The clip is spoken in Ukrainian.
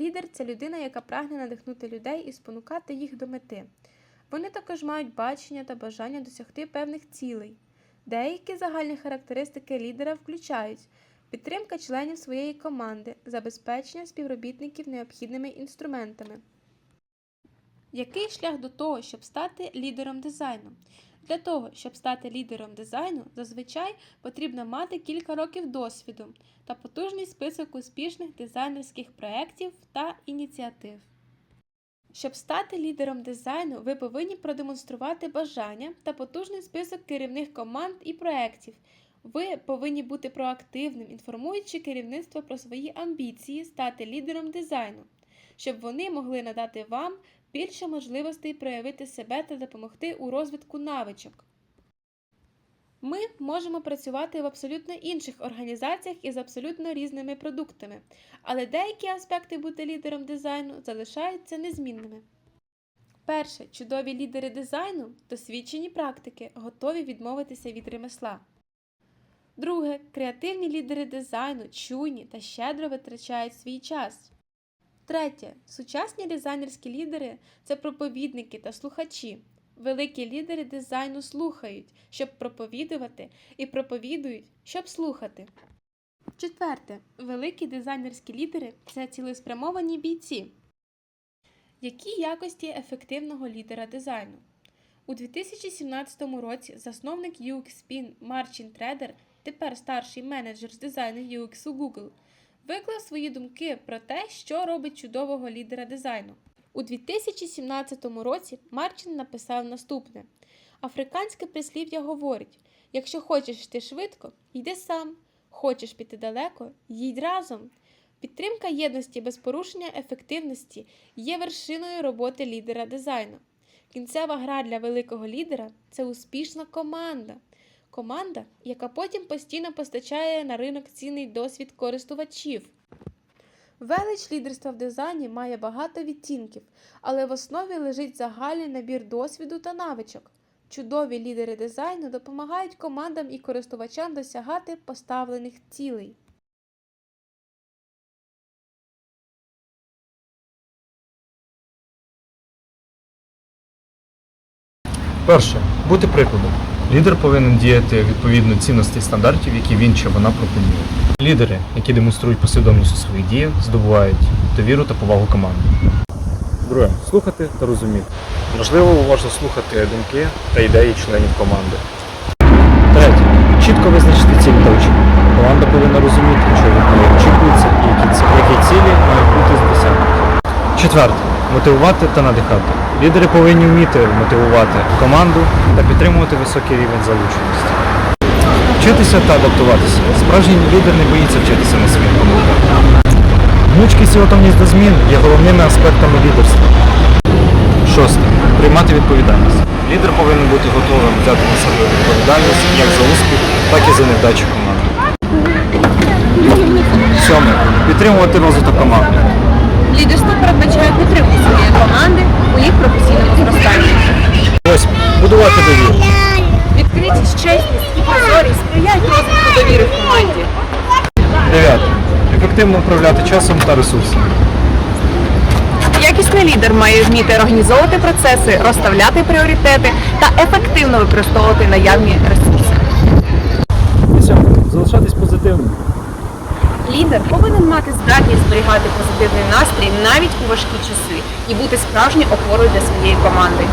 Лідер це людина, яка прагне надихнути людей і спонукати їх до мети. Вони також мають бачення та бажання досягти певних цілей. Деякі загальні характеристики лідера включають підтримка членів своєї команди, забезпечення співробітників необхідними інструментами. Який шлях до того, щоб стати лідером дизайну? Для того, щоб стати лідером дизайну, зазвичай потрібно мати кілька років досвіду та потужний список успішних дизайнерських проєктів та ініціатив. Щоб стати лідером дизайну, ви повинні продемонструвати бажання та потужний список керівних команд і проєктів. Ви повинні бути проактивним, інформуючи керівництво про свої амбіції стати лідером дизайну, щоб вони могли надати вам більше можливостей проявити себе та допомогти у розвитку навичок. Ми можемо працювати в абсолютно інших організаціях із абсолютно різними продуктами, але деякі аспекти бути лідером дизайну залишаються незмінними. Перше, чудові лідери дизайну, досвідчені практики, готові відмовитися від ремесла. Друге, креативні лідери дизайну, чуйні та щедро витрачають свій час. Третє, сучасні дизайнерські лідери це проповідники та слухачі. Великі лідери дизайну слухають, щоб проповідувати, і проповідують, щоб слухати. Четверте, великі дизайнерські лідери це цілеспрямовані бійці. Які якості ефективного лідера дизайну? У 2017 році засновник UXPin Марчин Тредер, тепер старший менеджер з дизайну UX у Google, виклав свої думки про те, що робить чудового лідера дизайну. У 2017 році Марчин написав наступне: Африканське прислів'я говорить: якщо хочеш йти швидко, йди сам, хочеш піти далеко, їдь разом. Підтримка єдності без порушення ефективності є вершиною роботи лідера дизайну. Кінцева гра для великого лідера це успішна команда. Команда, яка потім постійно постачає на ринок цінний досвід користувачів. Велич лідерства в дизайні має багато відтінків, але в основі лежить загальний набір досвіду та навичок. Чудові лідери дизайну допомагають командам і користувачам досягати поставлених цілей. Перше бути прикладом. Лідер повинен діяти відповідно цінностей стандартів, які він чи вона пропонує. Лідери, які демонструють послідовність у своїх діях, здобувають довіру та повагу команди. Друге слухати та розуміти. Можливо, уважно слухати думки та ідеї членів команди. Третє чітко визначити цілі та очі. Команда повинна розуміти, що від неї очікується і які, які цілі мають бути досягнуті. Четверте мотивувати та надихати. Лідери повинні вміти мотивувати команду та підтримувати високий рівень залученості. Вчитися та адаптуватися. Справжній лідер не боїться вчитися на своїх помилках. Гнучкість і готовність до змін є головними аспектами лідерства. Шосте. Приймати відповідальність. Лідер повинен бути готовим взяти на себе відповідальність як за успіх, так і за невдачі команди. Сьоме. Підтримувати розвиток команди. Лідерство передбачає підтримку своєї команди у їх професійному зростанні. Восьме. Будувати довіру. Відкритість, чесність і прозорість сприяють розвитку довіри в команді. Дев'яте. Ефективно управляти часом та ресурсами. Якісний лідер має вміти організовувати процеси, розставляти пріоритети та ефективно використовувати наявні ресурси. Залишатись позитивним. Лідер повинен мати здатність зберігати позитивний настрій навіть у важкі часи і бути справжньою опорою для своєї команди.